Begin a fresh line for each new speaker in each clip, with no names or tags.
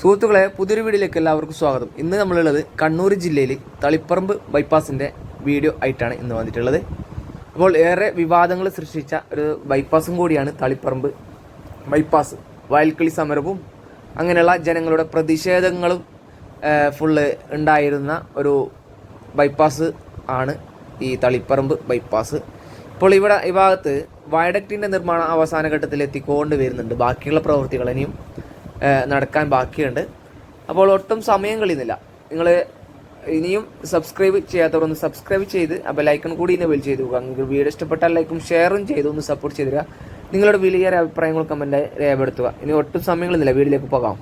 സുഹൃത്തുക്കളെ പുതിയൊരു വീഡിയോയിലേക്ക് എല്ലാവർക്കും സ്വാഗതം ഇന്ന് നമ്മളുള്ളത് കണ്ണൂർ ജില്ലയിൽ തളിപ്പറമ്പ് ബൈപ്പാസിൻ്റെ വീഡിയോ ആയിട്ടാണ് ഇന്ന് വന്നിട്ടുള്ളത് അപ്പോൾ ഏറെ വിവാദങ്ങൾ സൃഷ്ടിച്ച ഒരു ബൈപ്പാസും കൂടിയാണ് തളിപ്പറമ്പ് ബൈപ്പാസ് വയൽക്കിളി സമരവും അങ്ങനെയുള്ള ജനങ്ങളുടെ പ്രതിഷേധങ്ങളും ഫുള്ള് ഉണ്ടായിരുന്ന ഒരു ബൈപ്പാസ് ആണ് ഈ തളിപ്പറമ്പ് ബൈപ്പാസ് ഇപ്പോൾ ഇവിടെ ഈ ഭാഗത്ത് വയഡക്റ്റിൻ്റെ നിർമ്മാണം അവസാന ഘട്ടത്തിൽ എത്തിക്കൊണ്ട് വരുന്നുണ്ട് ബാക്കിയുള്ള പ്രവൃത്തികൾ നടക്കാൻ ബാക്കിയുണ്ട് അപ്പോൾ ഒട്ടും സമയം കളിയുന്നില്ല നിങ്ങൾ ഇനിയും സബ്സ്ക്രൈബ് ചെയ്യാത്തവർ ഒന്ന് സബ്സ്ക്രൈബ് ചെയ്ത് ആ ലൈക്കൺ കൂടി എനേബിൾ ചെയ്ത് നോക്കുക നിങ്ങൾക്ക് വീഡിയോ ഇഷ്ടപ്പെട്ടാൽ ലൈക്കും ഷെയറും ചെയ്ത് ഒന്ന് സപ്പോർട്ട് തരിക നിങ്ങളുടെ വലിയ അഭിപ്രായങ്ങൾ കമൻറ്റായി രേഖപ്പെടുത്തുക ഇനി ഒട്ടും സമയം കളിയുന്നില്ല വീഡിയോയിലേക്ക് പോകാം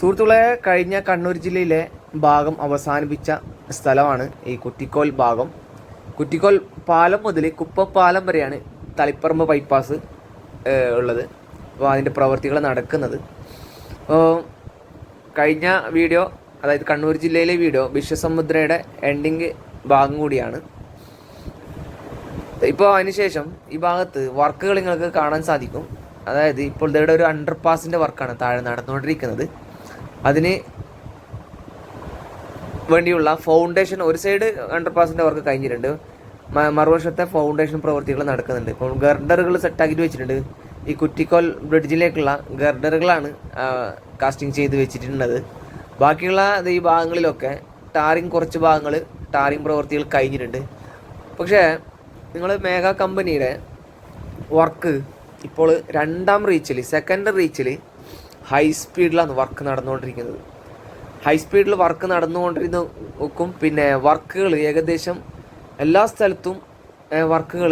സുഹൃത്തുക്കളെ കഴിഞ്ഞ കണ്ണൂർ ജില്ലയിലെ ഭാഗം അവസാനിപ്പിച്ച സ്ഥലമാണ് ഈ കുറ്റിക്കോൽ ഭാഗം കുറ്റിക്കോൽ പാലം മുതൽ കുപ്പം പാലം വരെയാണ് തളിപ്പറമ്പ് ബൈപ്പാസ് ഉള്ളത് അപ്പോൾ അതിൻ്റെ പ്രവൃത്തികൾ നടക്കുന്നത് കഴിഞ്ഞ വീഡിയോ അതായത് കണ്ണൂർ ജില്ലയിലെ വീഡിയോ വിശ്വസമുദ്രയുടെ എൻഡിങ് ഭാഗം കൂടിയാണ് ഇപ്പോൾ അതിനുശേഷം ഈ ഭാഗത്ത് വർക്കുകൾ നിങ്ങൾക്ക് കാണാൻ സാധിക്കും അതായത് ഇപ്പോൾ ഇവിടെ ഒരു അണ്ടർ പാസിൻ്റെ വർക്കാണ് താഴെ നടന്നുകൊണ്ടിരിക്കുന്നത് അതിന് വേണ്ടിയുള്ള ഫൗണ്ടേഷൻ ഒരു സൈഡ് അണ്ടർ പാസിൻ്റെ വർക്ക് കഴിഞ്ഞിട്ടുണ്ട് മറുവശത്തെ ഫൗണ്ടേഷൻ പ്രവൃത്തികൾ നടക്കുന്നുണ്ട് ഇപ്പോൾ ഗർഡറുകൾ സെറ്റാക്കിയിട്ട് വെച്ചിട്ടുണ്ട് ഈ കുറ്റിക്കോൽ ബ്രിഡ്ജിലേക്കുള്ള ഗർഡറുകളാണ് കാസ്റ്റിംഗ് ചെയ്ത് വെച്ചിട്ടുള്ളത് ബാക്കിയുള്ള ഈ ഭാഗങ്ങളിലൊക്കെ ടാറിങ് കുറച്ച് ഭാഗങ്ങൾ ടാറിങ് പ്രവൃത്തികൾ കഴിഞ്ഞിട്ടുണ്ട് പക്ഷേ നിങ്ങൾ മേഘ കമ്പനിയുടെ വർക്ക് ഇപ്പോൾ രണ്ടാം റീച്ചിൽ സെക്കൻഡ് റീച്ചിൽ ഹൈ സ്പീഡിലാണ് വർക്ക് നടന്നുകൊണ്ടിരിക്കുന്നത് ഹൈ സ്പീഡിൽ വർക്ക് നടന്നുകൊണ്ടിരുന്ന പിന്നെ വർക്കുകൾ ഏകദേശം എല്ലാ സ്ഥലത്തും വർക്കുകൾ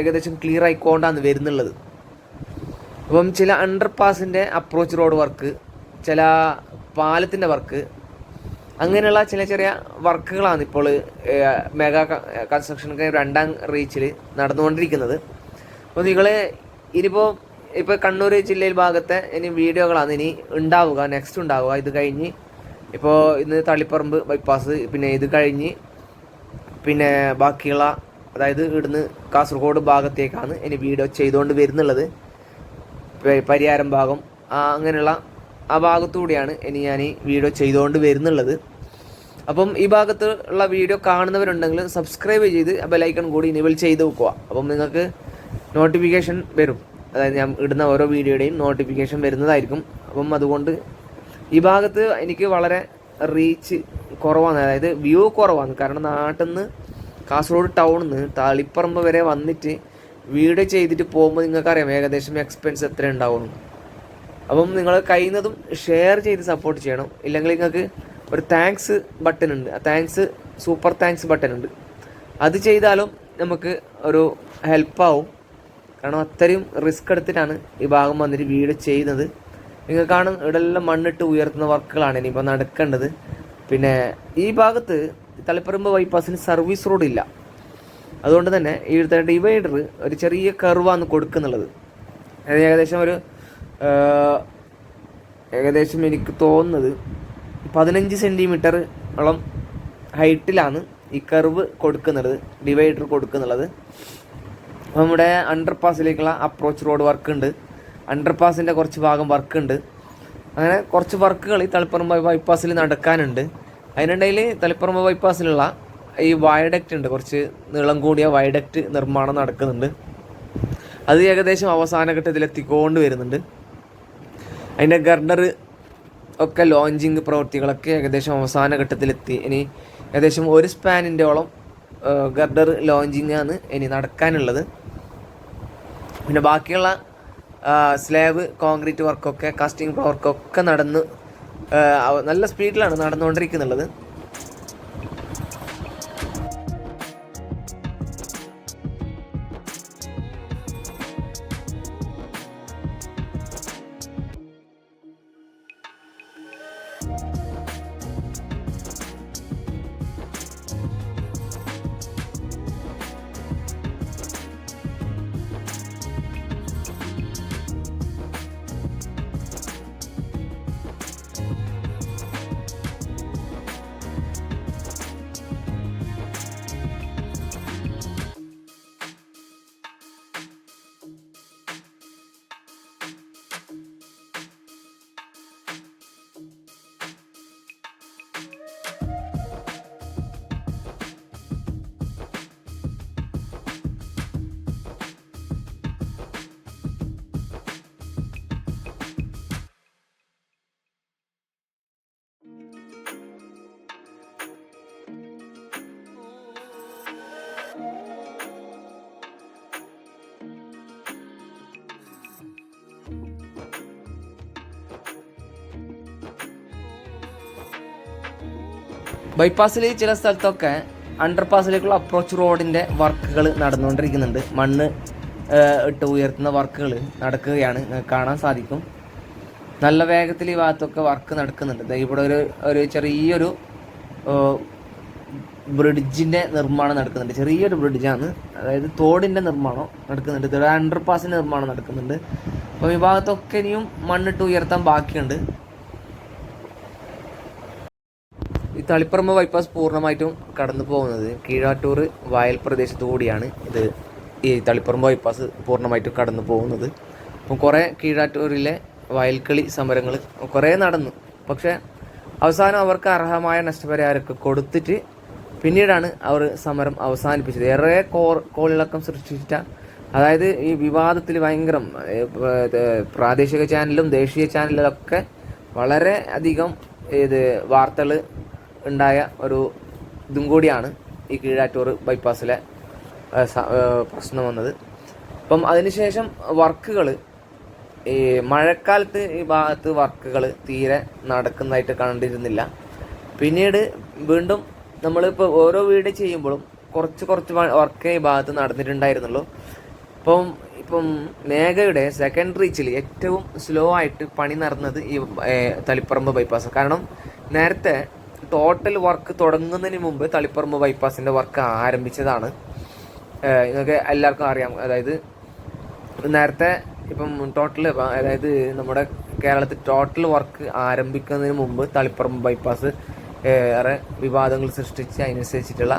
ഏകദേശം ക്ലിയർ ആയിക്കോണ്ടാണ് വരുന്നുള്ളത് അപ്പം ചില അണ്ടർ പാസിൻ്റെ അപ്രോച്ച് റോഡ് വർക്ക് ചില പാലത്തിൻ്റെ വർക്ക് അങ്ങനെയുള്ള ചില ചെറിയ വർക്കുകളാണ് ഇപ്പോൾ മെഗാ കൺസ്ട്രക്ഷൻ രണ്ടാം റീച്ചിൽ നടന്നുകൊണ്ടിരിക്കുന്നത് അപ്പോൾ നിങ്ങൾ ഇനിയിപ്പോൾ ഇപ്പോൾ കണ്ണൂർ ജില്ലയിൽ ഭാഗത്തെ ഇനി വീഡിയോകളാണ് ഇനി ഉണ്ടാവുക നെക്സ്റ്റ് ഉണ്ടാവുക ഇത് കഴിഞ്ഞ് ഇപ്പോൾ ഇന്ന് തളിപ്പറമ്പ് ബൈപ്പാസ് പിന്നെ ഇത് കഴിഞ്ഞ് പിന്നെ ബാക്കിയുള്ള അതായത് ഇവിടുന്ന് കാസർഗോഡ് ഭാഗത്തേക്കാണ് ഇനി വീഡിയോ ചെയ്തുകൊണ്ട് വരുന്നുള്ളത് പരിയാരം ഭാഗം അങ്ങനെയുള്ള ആ ഭാഗത്തൂടെയാണ് ഇനി ഞാൻ ഈ വീഡിയോ ചെയ്തുകൊണ്ട് വരുന്നുള്ളത് അപ്പം ഈ ഭാഗത്തുള്ള വീഡിയോ കാണുന്നവരുണ്ടെങ്കിൽ സബ്സ്ക്രൈബ് ചെയ്ത് ബെലൈക്കൺ കൂടി ഇനിവൽ ചെയ്ത് വെക്കുക അപ്പം നിങ്ങൾക്ക് നോട്ടിഫിക്കേഷൻ വരും അതായത് ഞാൻ ഇടുന്ന ഓരോ വീഡിയോയുടെയും നോട്ടിഫിക്കേഷൻ വരുന്നതായിരിക്കും അപ്പം അതുകൊണ്ട് ഈ ഭാഗത്ത് എനിക്ക് വളരെ റീച്ച് കുറവാണ് അതായത് വ്യൂ കുറവാണ് കാരണം നാട്ടിൽ നിന്ന് കാസർഗോഡ് ടൗണിൽ നിന്ന് തളിപ്പറമ്പ് വരെ വന്നിട്ട് വീഡിയോ ചെയ്തിട്ട് പോകുമ്പോൾ നിങ്ങൾക്കറിയാം ഏകദേശം എക്സ്പെൻസ് എത്ര ഉണ്ടാവുള്ളൂ അപ്പം നിങ്ങൾ കഴിയുന്നതും ഷെയർ ചെയ്ത് സപ്പോർട്ട് ചെയ്യണം ഇല്ലെങ്കിൽ നിങ്ങൾക്ക് ഒരു താങ്ക്സ് ബട്ടൺ ഉണ്ട് ആ താങ്ക്സ് സൂപ്പർ താങ്ക്സ് ബട്ടൺ ഉണ്ട് അത് ചെയ്താലും നമുക്ക് ഒരു ഹെൽപ്പാവും കാരണം അത്രയും റിസ്ക് എടുത്തിട്ടാണ് ഈ ഭാഗം വന്നിട്ട് വീഡിയോ ചെയ്യുന്നത് നിങ്ങൾ കാണും ഇവിടെല്ലാം മണ്ണിട്ട് ഉയർത്തുന്ന വർക്കുകളാണ് ഇനിയിപ്പോൾ നടക്കേണ്ടത് പിന്നെ ഈ ഭാഗത്ത് തളിപ്പറമ്പ് ബൈപ്പാസിന് സർവീസ് റോഡ് ഇല്ല അതുകൊണ്ട് തന്നെ ഇവിടുത്തെ ഡിവൈഡർ ഒരു ചെറിയ കർവാണ് കൊടുക്കുന്നുള്ളത് അത് ഏകദേശം ഒരു ഏകദേശം എനിക്ക് തോന്നുന്നത് പതിനഞ്ച് സെൻറ്റിമീറ്റർ ഓളം ഹൈറ്റിലാണ് ഈ കർവ് കൊടുക്കുന്നത് ഡിവൈഡർ കൊടുക്കുന്നുള്ളത് നമ്മുടെ അണ്ടർ പാസിലേക്കുള്ള അപ്രോച്ച് റോഡ് വർക്ക് ഉണ്ട് അണ്ടർപാസിൻ്റെ കുറച്ച് ഭാഗം വർക്കുണ്ട് അങ്ങനെ കുറച്ച് വർക്കുകൾ ഈ തളിപ്പറമ്പ് ബൈപ്പാസിൽ നടക്കാനുണ്ട് അതിനിടയിൽ തളിപ്പറമ്പ് ബൈപ്പാസിലുള്ള ഈ വയഡക്റ്റ് ഉണ്ട് കുറച്ച് നീളം കൂടിയ വയഡക്റ്റ് നിർമ്മാണം നടക്കുന്നുണ്ട് അത് ഏകദേശം അവസാന എത്തിക്കൊണ്ട് വരുന്നുണ്ട് അതിൻ്റെ ഗർഡർ ഒക്കെ ലോഞ്ചിങ് പ്രവൃത്തികളൊക്കെ ഏകദേശം അവസാന ഘട്ടത്തിലെത്തി ഇനി ഏകദേശം ഒരു സ്പാനിൻ്റെയോളം ഗർഡർ ലോഞ്ചിങ്ങാണ് ഇനി നടക്കാനുള്ളത് പിന്നെ ബാക്കിയുള്ള സ്ലാബ് കോൺക്രീറ്റ് വർക്കൊക്കെ കാസ്റ്റിംഗ് വർക്കൊക്കെ നടന്ന് നല്ല സ്പീഡിലാണ് നടന്നുകൊണ്ടിരിക്കുന്നുള്ളത് ബൈപ്പാസിൽ ചില സ്ഥലത്തൊക്കെ അണ്ടർപാസിലേക്കുള്ള അപ്രോച്ച് റോഡിൻ്റെ വർക്കുകൾ നടന്നുകൊണ്ടിരിക്കുന്നുണ്ട് മണ്ണ് ഇട്ട് ഉയർത്തുന്ന വർക്കുകൾ നടക്കുകയാണ് കാണാൻ സാധിക്കും നല്ല വേഗത്തിൽ ഈ ഭാഗത്തൊക്കെ വർക്ക് നടക്കുന്നുണ്ട് ഇവിടെ ഒരു ഒരു ചെറിയൊരു ബ്രിഡ്ജിൻ്റെ നിർമ്മാണം നടക്കുന്നുണ്ട് ചെറിയൊരു ബ്രിഡ്ജാണ് അതായത് തോടിൻ്റെ നിർമ്മാണം നടക്കുന്നുണ്ട് ഇതൊരു അണ്ടർപാസിൻ്റെ നിർമ്മാണം നടക്കുന്നുണ്ട് അപ്പം ഈ ഭാഗത്തൊക്കെ ഇനിയും മണ്ണിട്ട് ഉയർത്താൻ ബാക്കിയുണ്ട് തളിപ്പറമ്പ് ബൈപ്പാസ് പൂർണ്ണമായിട്ടും കടന്നു പോകുന്നത് കീഴാട്ടൂർ വയൽ പ്രദേശത്തുകൂടിയാണ് ഇത് ഈ തളിപ്പറമ്പ് ബൈപ്പാസ് പൂർണ്ണമായിട്ടും കടന്നു പോകുന്നത് അപ്പം കുറേ കീഴാട്ടൂരിലെ വയൽക്കളി സമരങ്ങൾ കുറേ നടന്നു പക്ഷേ അവസാനം അവർക്ക് അർഹമായ നഷ്ടപരിഹാരമൊക്കെ കൊടുത്തിട്ട് പിന്നീടാണ് അവർ സമരം അവസാനിപ്പിച്ചത് ഏറെ കോർ കോളിളക്കം സൃഷ്ടിച്ച അതായത് ഈ വിവാദത്തിൽ ഭയങ്കരം പ്രാദേശിക ചാനലും ദേശീയ ചാനലിലൊക്കെ വളരെ അധികം ഇത് വാർത്തകൾ ഉണ്ടായ ഒരു ഇതും കൂടിയാണ് ഈ കീഴാറ്റൂർ ബൈപ്പാസിലെ പ്രശ്നം വന്നത് അപ്പം അതിനുശേഷം വർക്കുകൾ ഈ മഴക്കാലത്ത് ഈ ഭാഗത്ത് വർക്കുകൾ തീരെ നടക്കുന്നതായിട്ട് കണ്ടിരുന്നില്ല പിന്നീട് വീണ്ടും നമ്മളിപ്പോൾ ഓരോ വീട് ചെയ്യുമ്പോഴും കുറച്ച് കുറച്ച് വർക്കേ ഈ ഭാഗത്ത് നടന്നിട്ടുണ്ടായിരുന്നുള്ളൂ ഇപ്പം ഇപ്പം മേഘയുടെ സെക്കൻഡ് റീച്ചിൽ ഏറ്റവും സ്ലോ ആയിട്ട് പണി നടന്നത് ഈ തളിപ്പറമ്പ് ബൈപ്പാസ് കാരണം നേരത്തെ ടോട്ടൽ വർക്ക് തുടങ്ങുന്നതിന് മുമ്പ് തളിപ്പറമ്പ് ബൈപ്പാസിന്റെ വർക്ക് ആരംഭിച്ചതാണ് നിങ്ങൾക്ക് എല്ലാവർക്കും അറിയാം അതായത് നേരത്തെ ഇപ്പം ടോട്ടൽ അതായത് നമ്മുടെ കേരളത്തിൽ ടോട്ടൽ വർക്ക് ആരംഭിക്കുന്നതിന് മുമ്പ് തളിപ്പറമ്പ് ബൈപ്പാസ് ഏറെ വിവാദങ്ങൾ സൃഷ്ടിച്ച് അതിനനുസരിച്ചിട്ടുള്ള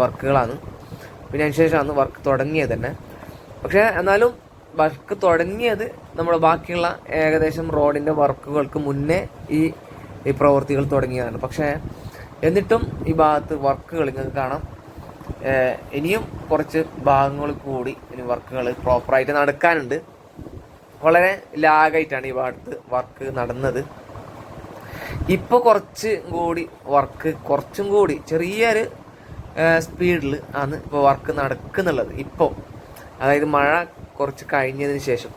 വർക്കുകളാണ് പിന്നെ അതിനുശേഷമാണ് വർക്ക് തുടങ്ങിയത് തന്നെ പക്ഷേ എന്നാലും വർക്ക് തുടങ്ങിയത് നമ്മുടെ ബാക്കിയുള്ള ഏകദേശം റോഡിൻ്റെ വർക്കുകൾക്ക് മുന്നേ ഈ ഈ പ്രവൃത്തികൾ തുടങ്ങിയതാണ് പക്ഷേ എന്നിട്ടും ഈ ഭാഗത്ത് വർക്കുകൾ നിങ്ങൾക്ക് കാണാം ഇനിയും കുറച്ച് ഭാഗങ്ങൾ കൂടി ഇനി വർക്കുകൾ പ്രോപ്പറായിട്ട് നടക്കാനുണ്ട് വളരെ ലാഗായിട്ടാണ് ഈ ഭാഗത്ത് വർക്ക് നടന്നത് ഇപ്പോൾ കുറച്ച് കൂടി വർക്ക് കുറച്ചും കൂടി ചെറിയൊരു സ്പീഡിൽ ആണ് ഇപ്പോൾ വർക്ക് നടക്കുന്നുള്ളത് ഇപ്പോൾ അതായത് മഴ കുറച്ച് കഴിഞ്ഞതിന് ശേഷം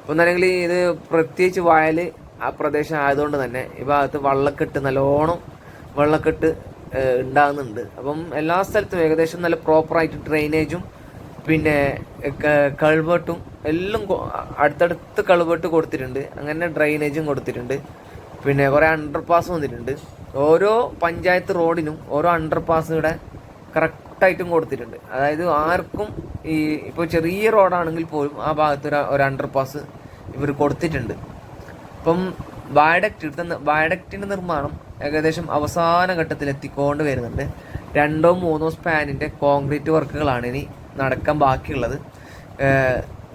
ഇപ്പം എന്നുണ്ടെങ്കിൽ ഇത് പ്രത്യേകിച്ച് വയൽ ആ പ്രദേശം ആയതുകൊണ്ട് തന്നെ ഈ ഭാഗത്ത് വള്ളക്കെട്ട് നല്ലോണം വള്ളക്കെട്ട് ഉണ്ടാകുന്നുണ്ട് അപ്പം എല്ലാ സ്ഥലത്തും ഏകദേശം നല്ല പ്രോപ്പറായിട്ട് ഡ്രെയിനേജും പിന്നെ കൾവേട്ടും എല്ലാം അടുത്തടുത്ത് കൾവേട്ട് കൊടുത്തിട്ടുണ്ട് അങ്ങനെ ഡ്രെയിനേജും കൊടുത്തിട്ടുണ്ട് പിന്നെ കുറേ അണ്ടർ പാസ് വന്നിട്ടുണ്ട് ഓരോ പഞ്ചായത്ത് റോഡിനും ഓരോ അണ്ടർ പാസ് ഇവിടെ കറക്റ്റായിട്ടും കൊടുത്തിട്ടുണ്ട് അതായത് ആർക്കും ഈ ഇപ്പോൾ ചെറിയ റോഡാണെങ്കിൽ പോലും ആ ഭാഗത്ത് ഒരു അണ്ടർ പാസ് ഇവർ കൊടുത്തിട്ടുണ്ട് ഇപ്പം ഇവിടുത്തെ വയഡക്റ്റിന്റെ നിർമ്മാണം ഏകദേശം അവസാന ഘട്ടത്തിൽ എത്തിക്കൊണ്ട് വരുന്നുണ്ട് രണ്ടോ മൂന്നോ സ്പാനിന്റെ കോൺക്രീറ്റ് വർക്കുകളാണ് ഇനി നടക്കാൻ ബാക്കിയുള്ളത്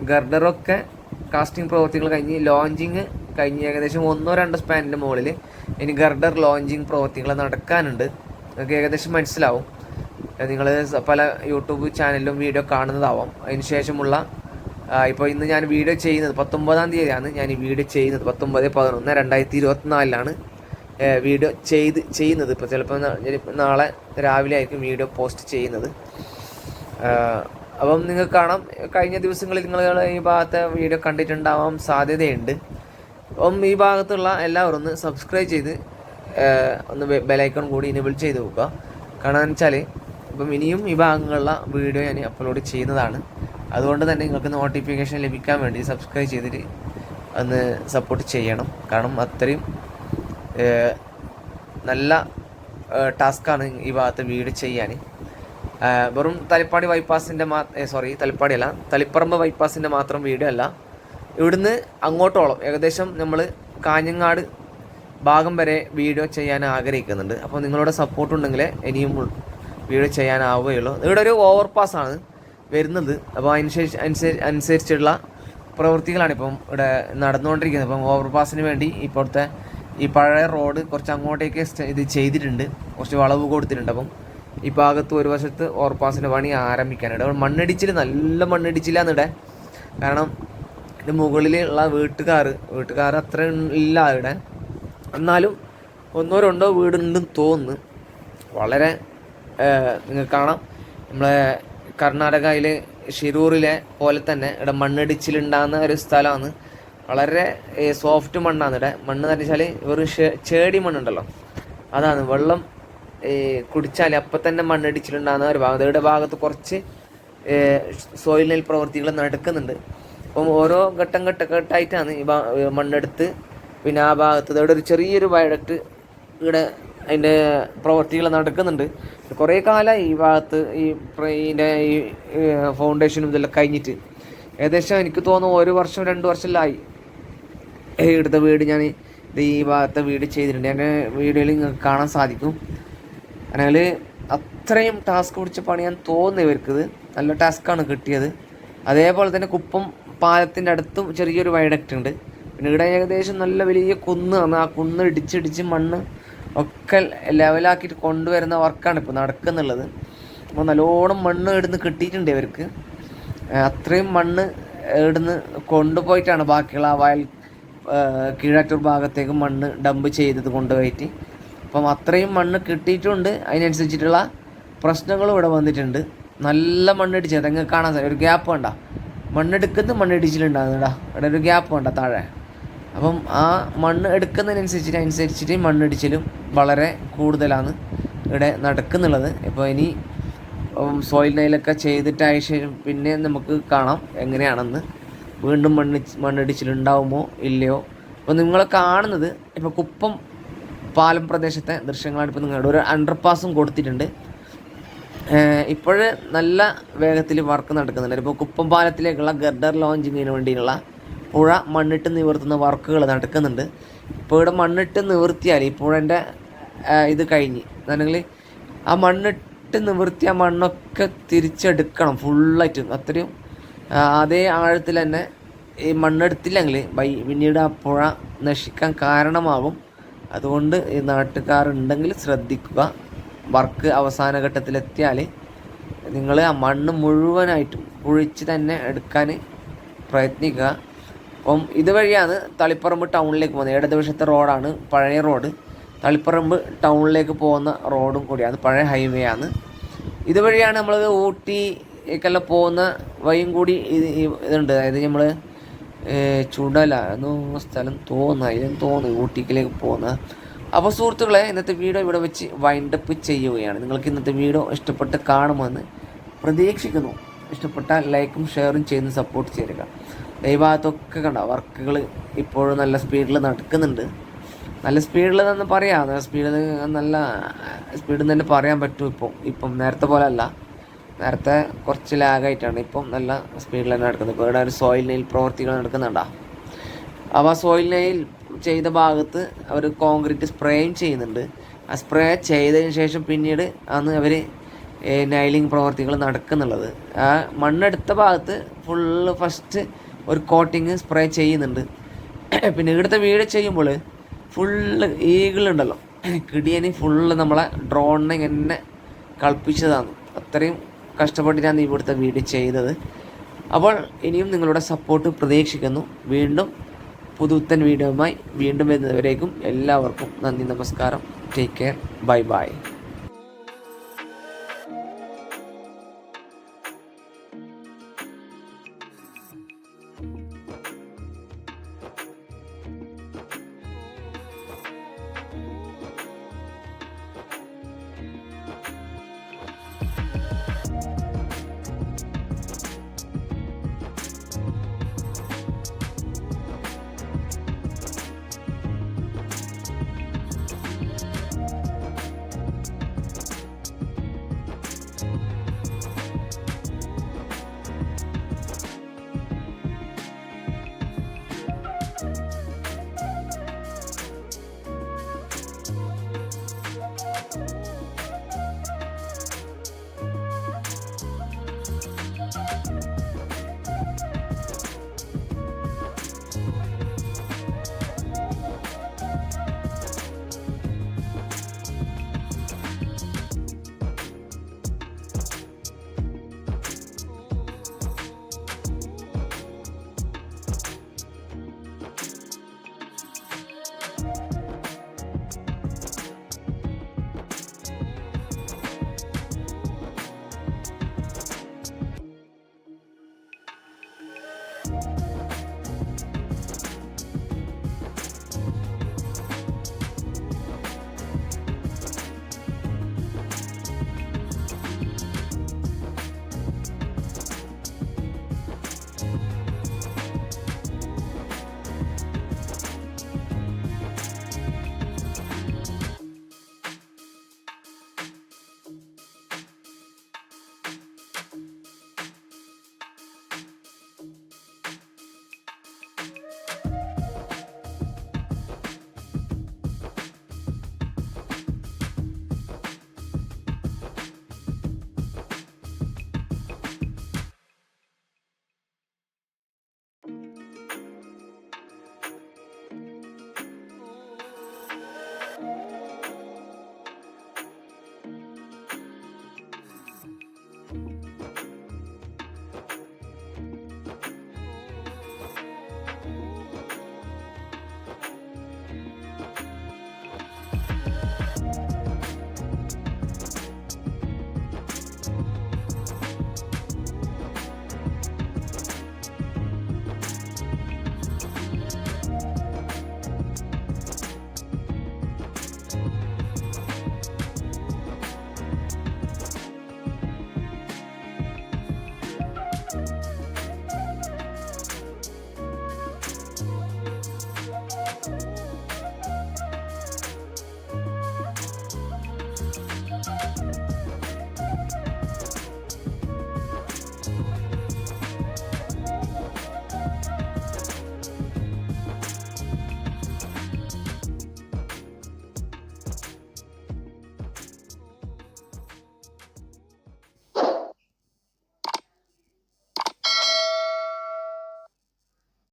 ഗർഡറൊക്കെ കാസ്റ്റിംഗ് പ്രവൃത്തികൾ കഴിഞ്ഞ് ലോഞ്ചിങ് കഴിഞ്ഞ് ഏകദേശം ഒന്നോ രണ്ടോ സ്പാനിന്റെ മുകളിൽ ഇനി ഗർഡർ ലോഞ്ചിങ് പ്രവൃത്തികൾ നടക്കാനുണ്ട് നിങ്ങൾക്ക് ഏകദേശം മനസ്സിലാവും നിങ്ങൾ പല യൂട്യൂബ് ചാനലിലും വീഡിയോ കാണുന്നതാവാം അതിനുശേഷമുള്ള ഇപ്പോൾ ഇന്ന് ഞാൻ വീഡിയോ ചെയ്യുന്നത് പത്തൊമ്പതാം തീയതിയാണ് ഞാൻ ഈ വീഡിയോ ചെയ്യുന്നത് പത്തൊമ്പത് പതിനൊന്ന് രണ്ടായിരത്തി ഇരുപത്തിനാലിലാണ് വീഡിയോ ചെയ്ത് ചെയ്യുന്നത് ഇപ്പോൾ ചിലപ്പോൾ നാളെ രാവിലെ ആയിരിക്കും വീഡിയോ പോസ്റ്റ് ചെയ്യുന്നത് അപ്പം നിങ്ങൾക്ക് കാണാം കഴിഞ്ഞ ദിവസങ്ങളിൽ നിങ്ങൾ ഈ ഭാഗത്തെ വീഡിയോ കണ്ടിട്ടുണ്ടാവാൻ സാധ്യതയുണ്ട് അപ്പം ഈ ഭാഗത്തുള്ള എല്ലാവരും ഒന്ന് സബ്സ്ക്രൈബ് ചെയ്ത് ഒന്ന് ബെലൈക്കൺ കൂടി ഇനേബിൾ ചെയ്ത് നോക്കുക കാരണം വെച്ചാൽ ഇപ്പം ഇനിയും ഈ ഭാഗങ്ങളിലുള്ള വീഡിയോ ഞാൻ അപ്ലോഡ് ചെയ്യുന്നതാണ് അതുകൊണ്ട് തന്നെ നിങ്ങൾക്ക് നോട്ടിഫിക്കേഷൻ ലഭിക്കാൻ വേണ്ടി സബ്സ്ക്രൈബ് ചെയ്തിട്ട് ഒന്ന് സപ്പോർട്ട് ചെയ്യണം കാരണം അത്രയും നല്ല ടാസ്ക്കാണ് ഈ ഭാഗത്ത് വീട് ചെയ്യാൻ വെറും തലിപ്പാടി ബൈപ്പാസിൻ്റെ മാ സോറി അല്ല തളിപ്പറമ്പ് ബൈപ്പാസിൻ്റെ മാത്രം വീടല്ല അല്ല ഇവിടുന്ന് അങ്ങോട്ടോളം ഏകദേശം നമ്മൾ കാഞ്ഞങ്ങാട് ഭാഗം വരെ വീഡിയോ ചെയ്യാൻ ആഗ്രഹിക്കുന്നുണ്ട് അപ്പോൾ നിങ്ങളുടെ സപ്പോർട്ട് ഉണ്ടെങ്കിലേ ഇനിയും വീഡിയോ ചെയ്യാനാവുകയുള്ളൂ ഇവിടെ ഒരു ഓവർപാസ് ആണ് വരുന്നത് അപ്പോൾ അതിനുശേഷം അനുസരി അനുസരിച്ചുള്ള പ്രവൃത്തികളാണ് ഇപ്പം ഇവിടെ നടന്നുകൊണ്ടിരിക്കുന്നത് ഇപ്പം ഓവർപാസിന് വേണ്ടി ഇപ്പോഴത്തെ ഈ പഴയ റോഡ് കുറച്ച് അങ്ങോട്ടേക്ക് ഇത് ചെയ്തിട്ടുണ്ട് കുറച്ച് വളവ് കൊടുത്തിട്ടുണ്ട് അപ്പം ഈ ഭാഗത്ത് ഒരു വശത്ത് പാസിൻ്റെ പണി ആരംഭിക്കാനായിട്ട് അപ്പോൾ മണ്ണിടിച്ചിൽ നല്ല മണ്ണിടിച്ചിലാണ് ഇവിടെ കാരണം ഇതിൻ്റെ മുകളിലുള്ള വീട്ടുകാർ വീട്ടുകാർ അത്ര ഇല്ല ഇവിടെ എന്നാലും ഒന്നോ രണ്ടോ വീടുണ്ടെന്ന് തോന്നുന്നു വളരെ നിങ്ങൾക്ക് കാണാം നമ്മളെ കർണാടകയിൽ ഷിരൂറിലെ പോലെ തന്നെ ഇവിടെ മണ്ണിടിച്ചിലുണ്ടാകുന്ന ഒരു സ്ഥലമാണ് വളരെ സോഫ്റ്റ് മണ്ണാണ് ഇവിടെ മണ്ണ് എന്ന് വെച്ചാൽ ഒരു ചേടി മണ്ണുണ്ടല്ലോ അതാണ് വെള്ളം കുടിച്ചാൽ അപ്പം തന്നെ മണ്ണിടിച്ചിലുണ്ടാകുന്ന ഒരു ഭാഗം ഇവിടെ ഭാഗത്ത് കുറച്ച് സോയിൽ പ്രവൃത്തികൾ നടക്കുന്നുണ്ട് അപ്പം ഓരോ ഘട്ടം ഘട്ട ഘട്ടമായിട്ടാണ് ഈ മണ്ണെടുത്ത് പിന്നെ ആ ഭാഗത്ത് ഇവിടെ ഒരു ചെറിയൊരു വയഡക്ട് ഇവിടെ അതിൻ്റെ പ്രവൃത്തികൾ നടക്കുന്നുണ്ട് കുറേ കാലമായി ഈ ഭാഗത്ത് ഈ ഇതിൻ്റെ ഈ ഫൗണ്ടേഷനും ഇതെല്ലാം കഴിഞ്ഞിട്ട് ഏകദേശം എനിക്ക് തോന്നുന്നു ഒരു വർഷം രണ്ട് വർഷമല്ലായി എടുത്ത വീട് ഞാൻ ഇത് ഈ ഭാഗത്തെ വീട് ചെയ്തിട്ടുണ്ട് എൻ്റെ വീഡിയോയിൽ നിങ്ങൾക്ക് കാണാൻ സാധിക്കും അതിനാൽ അത്രയും ടാസ്ക് പിടിച്ച പണിയാൻ തോന്നുന്നു ഇവർക്കിത് നല്ല ടാസ്ക്കാണ് കിട്ടിയത് അതേപോലെ തന്നെ കുപ്പം പാലത്തിൻ്റെ അടുത്തും ചെറിയൊരു വയഡക്റ്റ് ഉണ്ട് പിന്നെ ഇവിടെ ഏകദേശം നല്ല വലിയ കുന്ന് ആ കുന്ന് ഇടിച്ചിടിച്ച് മണ്ണ് ഒക്കെ ലെവലാക്കിയിട്ട് കൊണ്ടുവരുന്ന വർക്കാണ് ഇപ്പോൾ നടക്കുന്നുള്ളത് അപ്പോൾ നല്ലോണം മണ്ണ് ഇടുന്ന് കിട്ടിയിട്ടുണ്ട് ഇവർക്ക് അത്രയും മണ്ണ് ഇടുന്ന് കൊണ്ടുപോയിട്ടാണ് ബാക്കിയുള്ള ആ വയൽ കീഴാറ്റൂർ ഭാഗത്തേക്ക് മണ്ണ് ഡംപ് ചെയ്തത് കൊണ്ടുപോയിട്ട് അപ്പം അത്രയും മണ്ണ് കിട്ടിയിട്ടുണ്ട് അതിനനുസരിച്ചിട്ടുള്ള പ്രശ്നങ്ങളും ഇവിടെ വന്നിട്ടുണ്ട് നല്ല മണ്ണിടിച്ചത് തെങ്ങ് കാണാൻ ഒരു ഗ്യാപ്പ് വേണ്ട മണ്ണെടുക്കുന്നത് മണ്ണിടിച്ചിലുണ്ടാകുന്നടാ ഇവിടെ ഒരു ഗ്യാപ്പ് വേണ്ട താഴെ അപ്പം ആ മണ്ണ് എടുക്കുന്നതിനനുസരിച്ചിട്ട് അനുസരിച്ചിട്ട് മണ്ണിടിച്ചിലും വളരെ കൂടുതലാണ് ഇവിടെ നടക്കുന്നുള്ളത് ഇപ്പോൾ ഇനി സോയിൽ നെയിലൊക്കെ ചെയ്തിട്ടായ ശേഷം പിന്നെ നമുക്ക് കാണാം എങ്ങനെയാണെന്ന് വീണ്ടും മണ്ണ് മണ്ണിടിച്ചിലുണ്ടാവുമോ ഇല്ലയോ അപ്പോൾ നിങ്ങൾ കാണുന്നത് ഇപ്പോൾ കുപ്പം പാലം പ്രദേശത്തെ ദൃശ്യങ്ങളാണ് ഇപ്പോൾ നിങ്ങളുടെ ഒരു അണ്ടർപാസും കൊടുത്തിട്ടുണ്ട് ഇപ്പോഴേ നല്ല വേഗത്തിൽ വർക്ക് നടക്കുന്നുണ്ട് ഇപ്പോൾ കുപ്പം പാലത്തിലേക്കുള്ള ഗർഡർ ലോഞ്ചിങ്ങിന് വേണ്ടിയുള്ള പുഴ മണ്ണിട്ട് നിവർത്തുന്ന വർക്കുകൾ നടക്കുന്നുണ്ട് ഇപ്പോൾ ഇവിടെ മണ്ണിട്ട് നിവർത്തിയാൽ ഈ പുഴൻ്റെ ഇത് കഴിഞ്ഞ് അല്ലെങ്കിൽ ആ മണ്ണിട്ട് നിവർത്തിയ മണ്ണൊക്കെ തിരിച്ചെടുക്കണം ഫുള്ളായിട്ടും അത്രയും അതേ ആഴത്തിൽ തന്നെ ഈ മണ്ണെടുത്തില്ലെങ്കിൽ ബൈ പിന്നീട് ആ പുഴ നശിക്കാൻ കാരണമാകും അതുകൊണ്ട് ഈ നാട്ടുകാരുണ്ടെങ്കിൽ ശ്രദ്ധിക്കുക വർക്ക് അവസാന ഘട്ടത്തിലെത്തിയാൽ നിങ്ങൾ ആ മണ്ണ് മുഴുവനായിട്ടും കുഴിച്ച് തന്നെ എടുക്കാൻ പ്രയത്നിക്കുക അപ്പം ഇതുവഴിയാണ് തളിപ്പറമ്പ് ടൗണിലേക്ക് പോകുന്നത് ഇടതുവശത്തെ റോഡാണ് പഴയ റോഡ് തളിപ്പറമ്പ് ടൗണിലേക്ക് പോകുന്ന റോഡും കൂടിയാണ് പഴയ ഹൈവേ ആണ് ഇതുവഴിയാണ് നമ്മൾ ഒക്കെല്ലാം പോകുന്ന വഴിയും കൂടി ഇതുണ്ട് അതായത് നമ്മൾ ചുടല എന്ന സ്ഥലം തോന്നുന്നു അതിലും തോന്നുന്നു ഊട്ടിക്കിലേക്ക് പോകുന്ന അപ്പോൾ സുഹൃത്തുക്കളെ ഇന്നത്തെ വീഡിയോ ഇവിടെ വെച്ച് വൈൻഡപ്പ് ചെയ്യുകയാണ് നിങ്ങൾക്ക് ഇന്നത്തെ വീഡിയോ ഇഷ്ടപ്പെട്ട് കാണുമെന്ന് പ്രതീക്ഷിക്കുന്നു ഇഷ്ടപ്പെട്ടാൽ ലൈക്കും ഷെയറും ചെയ്ത് സപ്പോർട്ട് ചെയ്യുക ദൈവത്തൊക്കെ കണ്ട വർക്കുകൾ ഇപ്പോഴും നല്ല സ്പീഡിൽ നടക്കുന്നുണ്ട് നല്ല സ്പീഡിൽ തന്നെ പറയാം നല്ല സ്പീഡിൽ നല്ല സ്പീഡിൽ തന്നെ പറയാൻ പറ്റും ഇപ്പം ഇപ്പം നേരത്തെ പോലെ അല്ല നേരത്തെ കുറച്ച് ലാഗായിട്ടാണ് ഇപ്പം നല്ല സ്പീഡിൽ തന്നെ നടക്കുന്നത് ഇപ്പോൾ ഇവിടെ ഒരു സോയിൽ നെയിൽ പ്രവർത്തികൾ നടക്കുന്നുണ്ടാ അപ്പം ആ സോയിൽ നെയിൽ ചെയ്ത ഭാഗത്ത് അവർ കോൺക്രീറ്റ് സ്പ്രേയും ചെയ്യുന്നുണ്ട് ആ സ്പ്രേ ചെയ്തതിന് ശേഷം പിന്നീട് അന്ന് അവർ നൈലിംഗ് പ്രവർത്തികൾ നടക്കുന്നുള്ളത് ആ മണ്ണെടുത്ത ഭാഗത്ത് ഫുള്ള് ഫസ്റ്റ് ഒരു കോട്ടിങ് സ്പ്രേ ചെയ്യുന്നുണ്ട് പിന്നെ ഇവിടുത്തെ വീട് ചെയ്യുമ്പോൾ ഫുള്ള് ഈഗിളുണ്ടല്ലോ കിടിയന് ഫുള്ള് നമ്മളെ ഡ്രോണിനെ എന്നെ കളിപ്പിച്ചതാണ് അത്രയും കഷ്ടപ്പെട്ടിട്ടാണ് ഇവിടുത്തെ വീട് ചെയ്തത് അപ്പോൾ ഇനിയും നിങ്ങളുടെ സപ്പോർട്ട് പ്രതീക്ഷിക്കുന്നു വീണ്ടും പുതുത്തൻ വീഡിയോയുമായി വീണ്ടും വരുന്നവരേക്കും എല്ലാവർക്കും നന്ദി നമസ്കാരം take care bye bye Thank you.